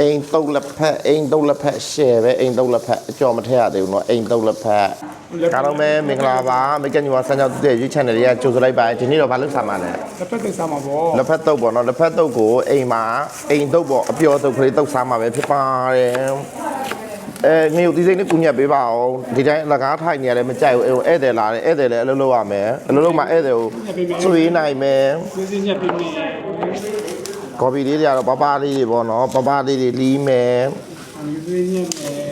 အိမ်တုတ်လက်ဖက်အိမ်တုတ်လက်ဖက်ရှယ်ပဲအိမ်တုတ်လက်ဖက်အကျော်မထည့်ရသေးဘူးเนาะအိမ်တုတ်လက်ဖက်ကားတော့မဲမင်္ဂလာပါမိတ်ကညွာဆန်းချောက်တဲ့ YouTube channel လေးကကြိုဆိုလိုက်ပါဒီနေ့တော့ဘာလုပ်ဆာမှာလဲ လက်ဖက်ကိစ္စမှာပေါ့ လက်ဖက်တုတ်ပေါ့เนาะလက်ဖက်တုတ်ကိုအိမ်မှာအိမ်တုတ်ပေါ့အပျော်တုတ်ကလေးတုတ်စားမှာပဲဖြစ်ပါတယ်အဲနေဦးဒီစိမ့်လေးကုညက်ပေးပါအောင်ဒီတိုင်းအလကားထိုင်နေရတယ်မကြိုက်ဘူးအဲဧည့်သည်လာတယ်ဧည့်သည်လည်းအလုပ်လုပ်ရမယ်အလုပ်လုပ်မှဧည့်သည်ကိုဆွေးနိုင်မယ် ဒီစင်းညက်ပြီးပြီ ကော်ပီလေးတွေကတော့ပပလေးတွေပေါ့နော်ပပလေးတွေလီးမယ်ဒီစင်းညက်မယ်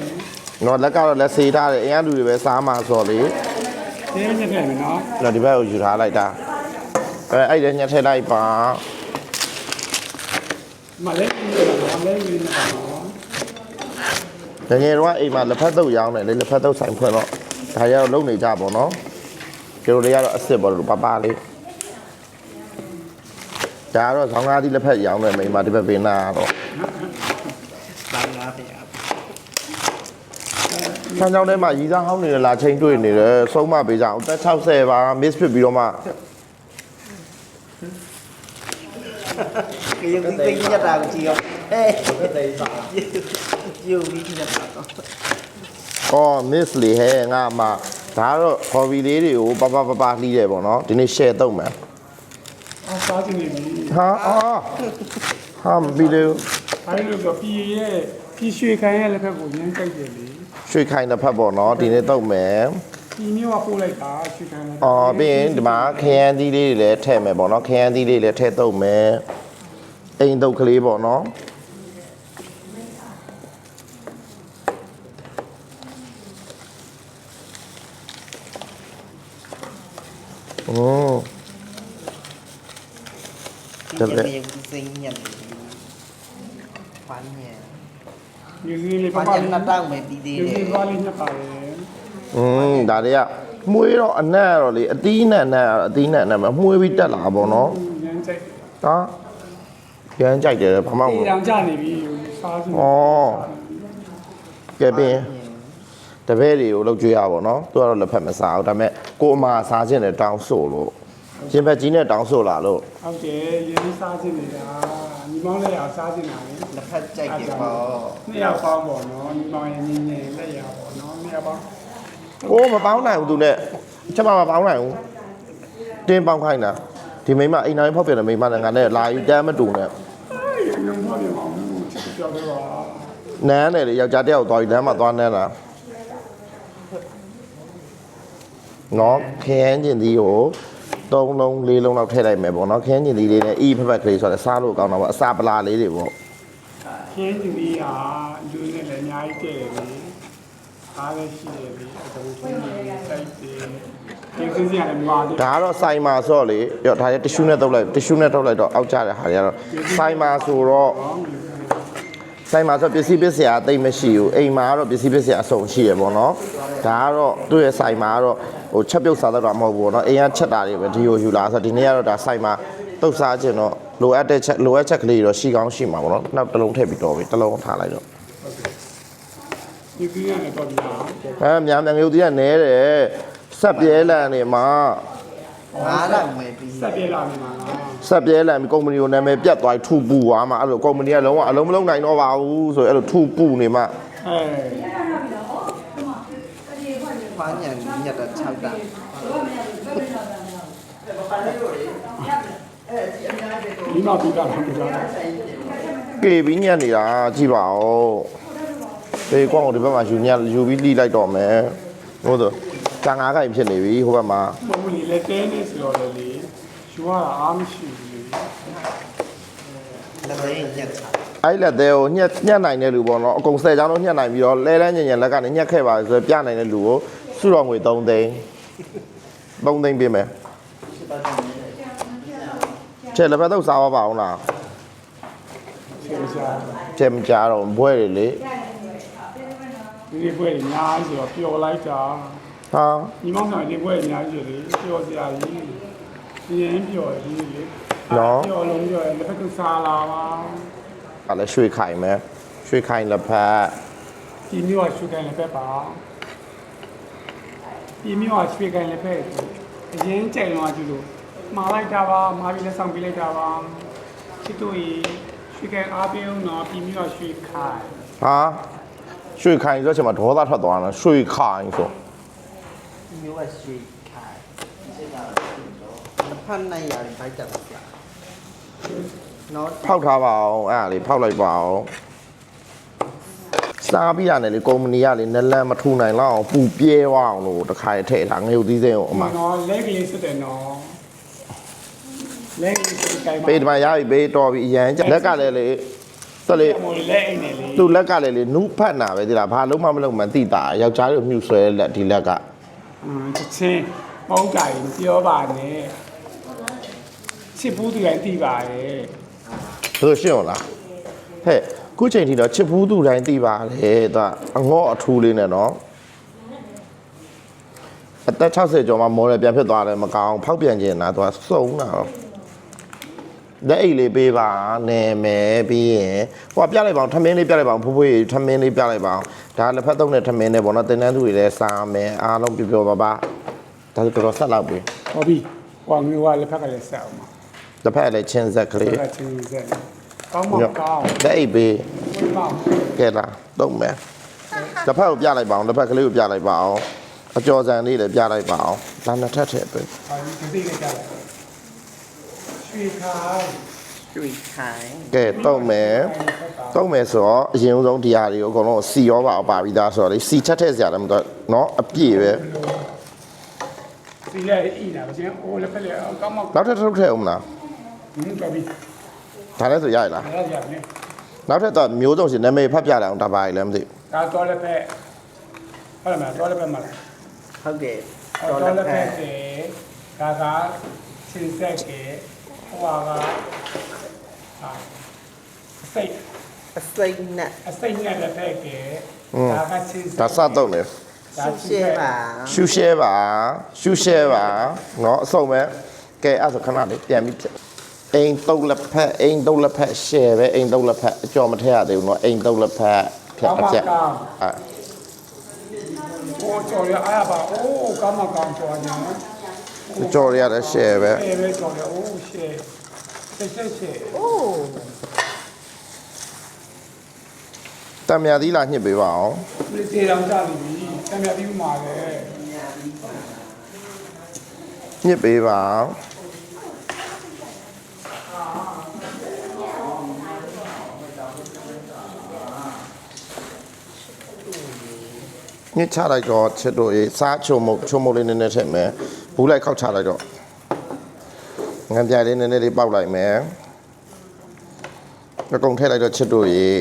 နော်လက်ကတော့လက်စေးထားတယ်အရင်လူတွေပဲစားမှာဆိုတော့လေဒီညက်ခဲ့မယ်နော်နော်ဒီဘက်ကိုယူထားလိုက်တာအဲအဲ့ဒါညှက်ထည့်လိုက်ပါမလေးညက်တာမလေးညက်တာနော်ငငယ်တော့အိမ်မှာလက်ဖက်တုပ်ရောင်းတယ်လေလက်ဖက်တုပ်ဆိုင်ဖွင့်တော့ဒါရတော့လုံနေကြပါတော့ကျတို့တွေကတော့အစ်စ်ပေါ့လို့ပပလေး ဒါကတော့ဆောင်းကားသီးလက်ဖက်ရောင်းတယ်မိန်းမဒီဘက်ပင်နာတော့ဘာလာပြရဆန်းချောင်းထဲမှာရီစားဟောင်းနေတယ်လာချိန်တွေ့နေတယ်ဆုံးမပေးကြအောင်တက်60ပါ miss ဖြစ်ပြီးတော့မှကရုပ်သိသိညက်တာကိုကြည့်ရောဟဲ့သိသိစားယူပြီးညက်တာတော့အော် miss လေဟဲ့ငါမှဒါကတော့ hobby လေးတွေကိုပပပပလှီးတယ်ပေါ့နော်ဒီနေ့ share တော့မယ် အစားနေပြီဟာအာဟာမပြီးလေအဲဒီလိုဆိုပြည်ရဲ့ပြည်ရွှေခိုင်ရဲ့လက်ဖက်ကိုညှင်းကြိုက်တယ်လေရွှေခိုင်တစ်ဖက်ပေါ့နော်ဒီနေ့တော့မယ်ပြည်မျိုးကပို့လိုက်တာရွှေခိုင်လက်အော်ပြီးရင်ဒီမှာခရမ်းသီးလေးတွေလည်းထည့်မယ်ပေါ့နော်ခရမ်းသီးလေးလည်းထည့်တော့မယ်အိမ်တုပ်ကလေးပေါ့နော်อืม ညက်နေရုပ်သိညက်နေဖမ်းညက်ဒီစင်းလေးဖပမ်းပညက်လေးနှစ်တောင်းပဲပြီးသေးဒီတယ်စင်းသွားလေးညက်ပါတယ်อืมဒါတွေကမွေးတော့အနက်တော့လေအသီးနဲ့အနက်ကတော့အသီးနဲ့အနက်မှာမွေးပြီးတက်လာပေါ့နော်ညှင်းကြိုက်ဟာရမ်းကြိုက်တယ်ဘာမှမဒီဟုတ်တောင်ကြနေပြီစားစင်းဩကဲပြင်တပည့်တွေကိုလောက်ကြွေးရပါတော့သူကတော့လက်ဖက်မစားဘူးဒါပေမဲ့ကိုအမစားခြင်းနဲ့တောင်းဆိုလို့ ရှင်ဘက်ကြီးနဲ့တောင်းဆိုလာလို့ဟုတ်တယ်ရင်းစားစင်းနေတာညီမောင်းလည်းရစားစင်းတာလေလက်ဖက်ကြိုက်တယ်ပေါ့နှစ်ယောက်ပေါင်းပေါ့နော်ညီမောင်ရဲ့ညီငယ်လက်ရပေါ့နော်နှစ်ယောက်ပေါင်းကိုမပေါင်းနိုင်ဘူးသူနဲ့ချက်မမပေါင်းနိုင်ဘူးတင်းပေါင်းခိုင်းတာဒီမိမအိမ်တိုင်းဖောက်ပြတဲ့မိမနဲ့ငါနဲ့လာယူတမ်းမတူနဲ့ညုံတော့ပြန်အောင်ချစ်ကြောက်တော့ပါနန်းတယ်လေယောက်ျားတစ်ယောက်သွားပြီးလမ်းမှာသွားနန်းတာနော်ခရမ်းကျင်သီးကို သုံးလုံးလေးလုံးလောက်ထည့်လိုက်မယ်ပေါ့နော်ခရမ်းကျင်သီးလေးနဲ့အီးဖက်ဖက်ကလေးဆိုတော့စားလို့ကောင်းတာပေါ့အစာပလာလေးတွေပေါ့ခင်းစီပြီးဟာလူနဲ့လည်းအများကြီးတည့်တယ်လေအားလည်းရှိတယ်လေအကုန်ခင်းနေစိုက်တယ်ဒီစင်းစင်းရတယ်မှာတယ်ဒါကတော့စိုင်မာဆိုတော့လေရောဒါလည်းတ िश ူးနဲ့တုပ်လိုက်တ िश ူးနဲ့တုပ်လိုက်တော့အောက်ကျတဲ့ဟာတွေကတော့စိုင်မာဆိုတော့ စိုင်မာဆိုပစ္စည်းပစ္စည်းအသိမ့်မရှိဘူးအိမ်မှာကတော့ပစ္စည်းပစ္စည်းအစုံရှိရပေါ့နော်ဒါကတော့သူ့ရဲ့စိုင်မာကတော့ဟိုချက်ပြုတ်စားတော့မဟုတ်ဘူးပေါ့နော်အိမ်ကချက်တာတွေပဲဒီကိုယူလာဆိုတော့ဒီနေ့ကတော့ဒါစိုင်မာတုပ်စားခြင်းတော့လိုအပ်တဲ့ချက်လိုအပ်ချက်ကလေးတွေတော့ရှိကောင်းရှိမှာပေါ့နော်နောက်တစ်လုံးထည့်ပြီးတော့ပြီတစ်လုံးထားလိုက်တော့ဒီကင်းရတယ်တော့ဒီဟာအဲမြန်မြန်ငယ်ဦးတီးကနဲတယ်ဆက်ပြဲလန်နေမှာငါးလောက်မယ်ပြီးဆက်ပြေးလာနေမှာလား ဆက်ပြဲလန်ပြီးကုမ္ပဏီကိုနာမည်ပြတ်သွားပြီးထူပူသွားမှာအဲ့လိုကုမ္ပဏီကလုံးဝအလုံးမလုံးနိုင်တော့ပါဘူးဆိုအဲ့လိုထူပူနေမှအဲဖမ်းညက်ညက်တာ6တောင်းဒီမှာပြီးတာတော့ကြာတယ်ကေပြီးညက်နေတာကြည့်ပါဦးဒီကွန်ကိုဒီဘက်မှာယူညက်ယူပြီးလှိလိုက်တော့မယ်ဟုတ်တော့တန်ငါးခိုင်ဖြစ်နေပြီဟိုဘက်မှာပုံမလီလက်တဲနေဆိုတော့လေ လေယူရတာအားမရှိဘူးလေလက်သေးညက်တာအဲ့လက်သေးကိုညက်ညက်နိုင်တဲ့လူပေါ့နော်အကုန်ဆယ်ချောင်းလုံးညက်နိုင်ပြီးတော့လဲလဲညင်ညင်လက်ကနေညက်ခဲ့ပါဆိုပြနိုင်တဲ့လူကိုစုတော်ငွေ3သိန်း3သိန်းပေးမယ်ချဲလက်ဖက်တော့စားပါပါအောင်လားဆေးစားကျမကြတော့ဘွဲတွေလေဒီဒီပွဲအများကြီးဆိုတော့ပျော်လိုက်တာဟာညီမောင်ဆောင်ဒီပွဲအများကြီးလေပျော်စရာကြီးဒီ ရင်ပျော်ကြီးလေပျော်လုံးပျော်လက်ဖက်ကစားလာပါအဲ့လည်းရွှေခိုင်မယ်ရွှေခိုင်လက်ဖက်ဒီမျိုးကရွှေကန်လက်ဖက်ပါဒီမျိုးကရွှေကန်လက်ဖက်အရင်ကြိုင်တော့ကြည့်လို့မှားလိုက်တာပါမှားပြီးလက်ဆောင်ပေးလိုက်တာပါချစ်တို့ကြီးရွဒီကအားပေးအောင်တော့ပြီးပြီးတော့ရွှေခိုင်ဟာရွှေခိုင်ဆိုချင်မှာဒေါသထွက်သွားတာရွှေခိုင်ဆိုမျိုးကရွှေခိုင် ဖတ်နိုင်ရတယ်ဘိုက်တက်ပါလားနော်ဖောက်ထားပါအောင်အဲ့ဒါလေးဖောက်လိုက်ပါအောင်စားပြီးရတယ်လေကုမ္ပဏီကလေနလန်မထူနိုင်လောက်အောင်ပူပြဲသွားအောင်လို့တခါရထည့်ထားငရုတ်သီးစိမ်းကိုအမနော်လက်ကလေးစစ်တယ်နော်လက်ကလေးစစ်ကြိုင်ပါပေးဒီမှာရပြီပေးတော်ပြီအရန်ကြလက်ကလည်းလေသက်လေဟိုလက်အိမ်နဲ့လေသူ့လက်ကလည်းလေနုဖတ်နာပဲဒီလားဘာလုံးမမလုံးမသိတာယောက်ျားတွေမြှူဆွဲလက်ဒီလက်ကအင်းတစ်ချင်းပေါင်းကြိုင်ပြောပါနဲ့ ချစ်ဘူးသူလည်းသိပါရဲ့ဘယ်လိုရှင်းအောင်လားဟဲ့ခုချိန်ထိတော့ချစ်ဘူးသူတိုင်းသိပါလေသူကအငေါ့အထူးလေးနဲ့နော်အသက်60ကျော်မှမော်ရယ်ပြန်ဖြစ်သွားတယ်မကောင်းဖောက်ပြန်ခြင်းလားသူကစုံတာတော့လက်အိတ်လေးပေးပါနေမယ်ပြီးရင်ဟိုကပြလိုက်ပါအောင်ထမင်းလေးပြလိုက်ပါအောင်ဖိုးဖိုးကြီးထမင်းလေးပြလိုက်ပါအောင်ဒါလက်ဖက်သုံးတဲ့ထမင်းနဲ့ပေါ့နော်တင်တန်းသူတွေလည်းစားမယ်အားလုံးပြပြပါပါဒါဆိုတော်တော်ဆက်လောက်ပြီဟောပြီဟောမျိုးကလက်ဖက်ကလေးဆက်အောင်ပါ တစ်ဖက်လည်းချင်းဆက်ကလေး လက်ကချင်းဆက်ကောင်းမကောင်း လက်အိတ်ပေး ဘယ်မှာ ကဲလားသုံးမယ်တစ်ဖက်ကိုပြလိုက်ပါအောင်တစ်ဖက်ကလေးကိုပြလိုက်ပါအောင်အကျော်ဆန်လေးလည်းပြလိုက်ပါအောင်ဒါနှစ်ထပ်ထည့်ပဲ ဟာဒီသိကြကြတယ်ရွှေခိုင် ရွှေခိုင် ကဲသုံးမယ်သုံးမယ်ဆိုတော့အရင်ဆုံးဒီဟာတွေကိုအကုန်လုံးစီရောပါပါပြီးသားဆိုတော့လေစီချက်ထည့်စရာလည်းမတော့เนาะအပြည့်ပဲ စီလက်ဤနာမချင်းအိုးလက်ဖက်လေးကောင်းမ နောက်ထပ်ထုတ်ထည့်အောင်မလား ဟင်းတော်ပြီ ဒါလည်းဆိုရရလား အဲ့ဒါကြတယ် နောက်ထပ်တော့မျိုးစုံရှင်နာမည်ဖတ်ပြလိုက်အောင်ဒါပါရလည်းမသိ ဒါတော့လက်ဖက်ဟုတ်လားတော့လက်ဖက်မှာ ဟုတ်ကဲ့ တော့ တော် လက် လက် ဖ ဖ က် က် ကေဒါကချင်းဆက်ကဟိုဟာကဟာစိတ် အစိမ့်နဲ့ အစိတ်နဲ့လက်ဖက်ကေဒါကချင်းဆက် ဒါစတော့မယ် ဒါ ရှုရှဲပါ ရှူရှဲပါရှူရှဲပါเนาะအဆုံးပဲကဲအဲ့ဒါဆိုခဏလေးပြန်ပြီးဖြစ် အိမ်တုတ်လက်ဖက်အိမ်တုတ်လက်ဖက်ရှယ်ပဲအိမ်တုတ်လက်ဖက်အကျော်မထည့်ရသေးဘူးနော်အိမ်တုတ်လက်ဖက်ဖြတ်အဖြတ်အဲကိုကျော်ရအားပါအိုးကမ္မကံကျော်ညာအကျော်ရတဲ့ရှယ်ပဲရှယ်ပဲကျော်ရအိုးရှယ်ရှယ်ရှယ်ရှယ်အိုးတံမြာသီးလာညှစ်ပေးပါအောင်ဒီသေးတော်ကြပြီတံမြာသီးဥမာလေညှစ်ပေးပါအောင် ညှစ်ချလိုက်တော့ချစ်တို့ရေးစားချုံမုတ်ချုံမုတ်လေးနည်းနည်းထည့်မယ်ဘူးလိုက်ခောက်ချလိုက်တော့ငံပြိုင်လေးနည်းနည်းလေးပေါက်လိုက်မယ်အကုန်ထည့်လိုက်တော့ချစ်တို့ရေး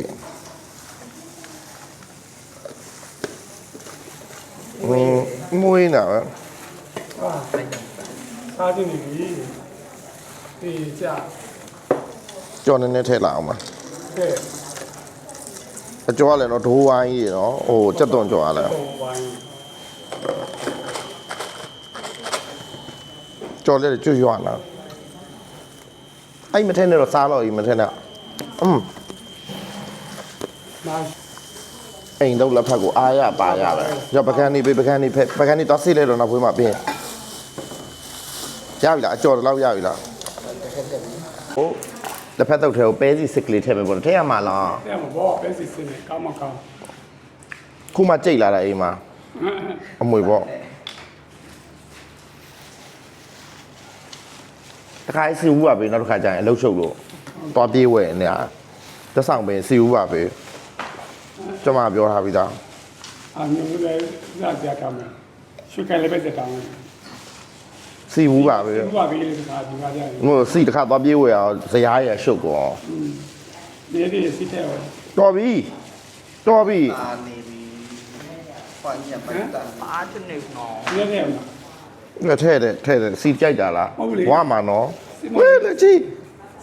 ဟင်းမွေးနာပဲစားကြည့်နေပြီဒီကြကြော်နည်းနည်းထည့်လာအောင်ပါကဲ အကျော်ကလည်းတော့ဒိုးဝိုင်းကြီးနော်ဟိုကြက်သွန်ကျော်ကလည်းဟိုဝိုင်းကျော်လည်းကျွတ်ရွာလာအဲ့မထဲနဲ့တော့စားတော့ဤမထဲနဲ့อืมမာအိမ်တော့လက်ဖက်ကိုအားရပါရပဲကြော်ပကန်းနေပေးပကန်းနေဖက်ပကန်းနေတော့စိတ်လဲတော့နောက်ဖွေးမှာပြင်ရပြီလားအကျော်တော့လောက်ရပြီလားဟို လက်ဖက်တော့ထဲကိုပဲစီစစ်ကလေးထည့်မယ်ပေါ့ထဲရမှာလားတဲ့မဘောပဲစီစနေကောင်းမကောင်းခုမှကြိတ်လာတာအိမ်မှာအမွေပေါ့တခါစီဦးပါပဲနောက်တစ်ခါကျရင်အလုတ်ရှုပ်လို့သွားပြေးဝယ်နေတာသက်ဆောင်ပဲစီဦးပါပဲကျွန်မပြောထားပြီးသားအမျိုးလည်းဇာကြတာမယ်ရှုကလည်းပဲတက်တောင်းတယ် စီဦးပါပဲဒီကပြီးလေခါဒီကကြတယ်ငိုစီတစ်ခါသွားပြေးဝယ်အောင်ဇရားရရှုပ်ကောနေဒီစီတဲ့ဟောတော်ပြီတော်ပြီပါနေပြီဖွာညပတ်တာပါတနေနော်နေတယ်မှာငါထဲတယ်ထဲတယ်စီကြိုက်တာလားဟုတ်လေဝါမှာနော်စီမဝဲလက်ကြီး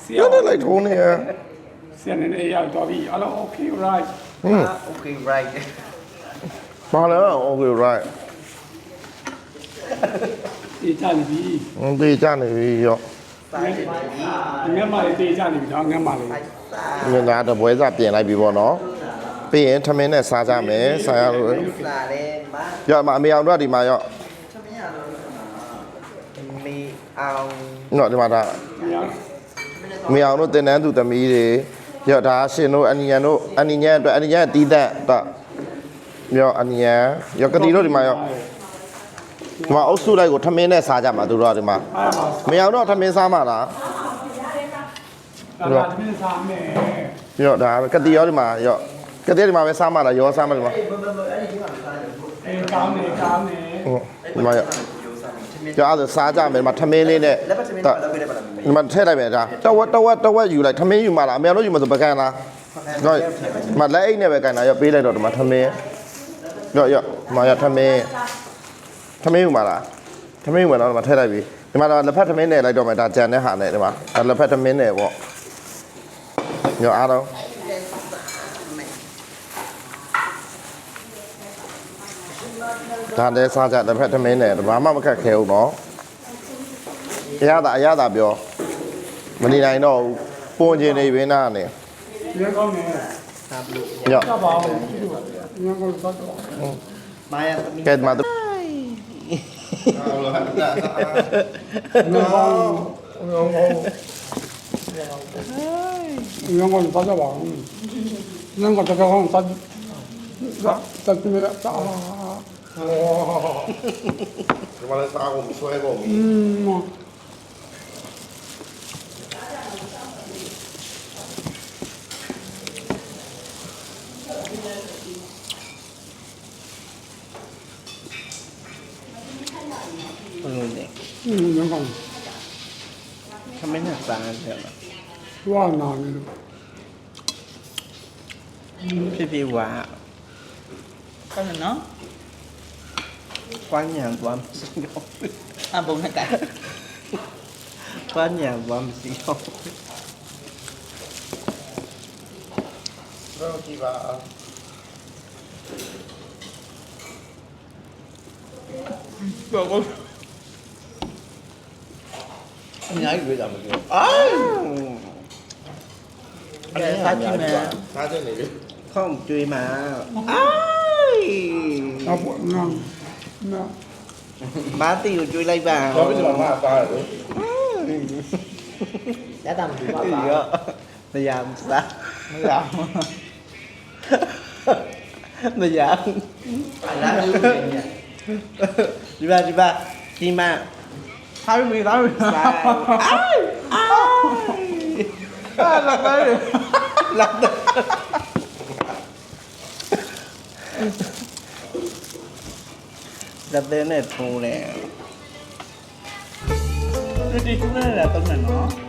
စီရတဲ့လိုက်ထုံးနေရစီနေနေရောက်တော့ပြီအလော okay right အာ okay right ဘာလဲ okay right ဒီချနေပြီငါတေးကြနေပြီရောစားနေပြီငက်မလေးတေးချနေပြီနော်ငက်မလေးစားငါသားတော့ဘွဲစားပြင်လိုက်ပြီပေါ့နော်ပြီးရင်ထမင်းနဲ့စားကြမယ်စားရလို့စားတယ်မရောမအမေအောင်တို့ကဒီမှာရောသမီးရတော့မေအောင်နော်ဒီမှာဒါညောင်အမေအောင်တို့တင်တန်းသူသမီးတွေရောဒါရှင်တို့အနီယန်တို့အနီညံအတွက်အနီညံတီးသက်တော့ရောအနီယန်ရောကတိတို့ဒီမှာရော ဒီမှာအုပ်စုလိုက်ကိုထမင်းနဲ့စားကြမှာသူတို့ကဒီမှာအဲ့ဒါမရတော့ထမင်းစားမှာလားဒါဒါသမီးစားမယ်ရောဒါကတိရောဒီမှာရောကတိဒီမှာပဲစားမှာလားရောစားမှာဒီမှာအေးကောင်းနေကောင်းနေဟုတ်ဒီမှာရောရောအဲ့ဒါစားကြမယ်ဒီမှာထမင်းလေးနဲ့လက်ပတ်ချင်မလောက်ခဲ့တယ်ပါလားဒီမှာထည့်လိုက်မယ်ဒါတဝက်တဝက်တဝက်ယူလိုက်ထမင်းယူမှာလားအမေတို့ယူမှာဆိုပကံလားတော့ဒီမှာလက်အိတ်နဲ့ပဲကန်တာရောပေးလိုက်တော့ဒီမှာထမင်းရောရောဒီမှာရောထမင်း ထမင်းယူမှာလားထမင်းယူမှာတော့ဒီမှာထည့်လိုက်ပြီဒီမှာတော့လက်ဖက်ထမင်းနဲ့လိုက်တော့မယ်ဒါကြံတဲ့ဟာနဲ့ဒီမှာဒါလက်ဖက်ထမင်းနဲ့ပေါ့ရောအားတော့ဒါလည်းစားကြလက်ဖက်ထမင်းနဲ့ဘာမှမခက်ခဲဘူးနော်အရသာအရသာပြောမနေနိုင်တော့ဘူးပွန်ကျင်နေပြီနားနဲ့ဒီကောင်းနေဒါဘလို့ရောတော့ပါဘူးဒီကော င်းတော့တော့မာယာသမီးကဲဒီမှာသူငါကောင်းငါကောင်းငါကောင်းတော့ပါဘူးငါကောင်းတော့ကောင်းစားစားသမီးစားဒီမှာလည်းစားကုန်ဆွဲကုန်ပြီอืมဘ เไม่น่าสารเถอะว่านอนพี่พี่ว่าก็เนาะความอย่างความสิ่งของอะบุญนะกันความอย่างความสิ่งของเราที่ว่า Warum? ခမင်းနဲ့စားတယ်ဝါနာနေလို့ဖြစ်ဖြစ်ဝါကောင်းတယ်နော်ကွမ်းညာသွားမစီတော့အဘုံနဲ့ကဲကွမ်းညာသွားမစီတော့တော့ကြည့်ပါဘောဘောအများကြီးတွေ့တာမပြောအာအဲ့ဒါကြည့်မယ်စားချက်နေပြီခေါင်းကျွေးမှာအိုင်အဘောနာနာမာတီကိုကျွေးလိုက်ပါတော့ဒီမှာ မစားရတယ်ရတာမပြီးပါဘူးရောတရားမစားမရဘူးမရဘူးအလားတူပဲညဒီပါဒီပါဒီမှာဟာမီလာမီစားအိုင်အိုင်အာလာပဲလာတော့တဲ့နဲ့ထုံးတယ်ဒီကျူးနဲ့လည်းတုံးတယ်နော်ဒီ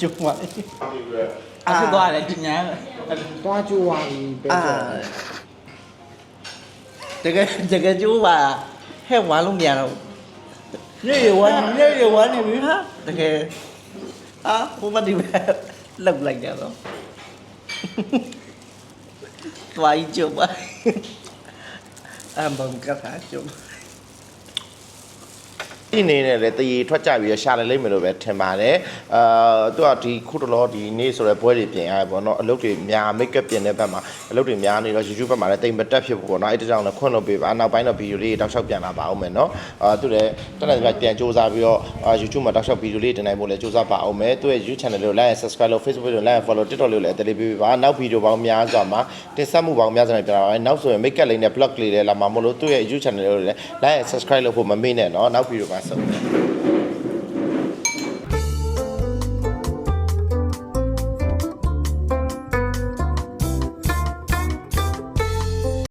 ကျုံပါအဖြစ်သွားတယ်ဒီညာတွားကျိုးပါပြီပဲတကယ်တကယ်ကျိုးပါဟဲ့ဝါလုံးပြန်တော့ညရဝမ်းညရဝမ်းနေပြီဟာတကယ်အာဟိုမဒီပဲလောက်လိုက်ကြတော့တွားကျိုးပါအမ်ဘုံကထားကျိုး ဒီနေနဲ့လည်းတရေထွက်ကြပြီးရှာလိုက်လိမ့်မယ်လို့ပဲထင်ပါတယ်အာသူကဒီခုတလောဒီနေ့ဆိုတော့ပွဲတွေပြင်ရတယ်ပေါ့နော်အလုပ်တွေများမိတ်ကပ်ပြင်တဲ့ဘက်မှာအလုပ်တွေများနေတော့ YouTube ဘက်မှာလည်းတိမ်မတက်ဖြစ်ဖို့ပေါ့နော်အဲ့ဒီကြောင့်လည်းခွင့်လို့ပေးပါနောက်ပိုင်းတော့ဗီဒီယိုလေးတောက်လျှောက်ပြန်လာပါအောင်မယ်နော်အာသူလည်းတက်တယ်ပြန်စူးစမ်းပြီးတော့အာ YouTube မှာတောက်လျှောက်ဗီဒီယိုလေးတင်နိုင်ဖို့လည်းစူးစမ်းပါအောင်မယ်သူရဲ့ YouTube channel ကို like and subscribe လုပ် Facebook ကို like and follow TikTok ကိုလည်းအတလေးပေးပါနောက်ဗီဒီယိုပေါင်းများစွာမှာတင်ဆက်မှုပေါင်းများစွာနဲ့ပြန်လာပါမယ်နောက်ဆိုရင် make up လေးနဲ့ blog လေးလည်းလာမှာမလို့သူ့ရဲ့ YouTube channel ကိုလည်း like and subscribe လုပ်ဖို့မမေ့နဲ့နော်နောက်ဗီဒီယိုမှာဆက်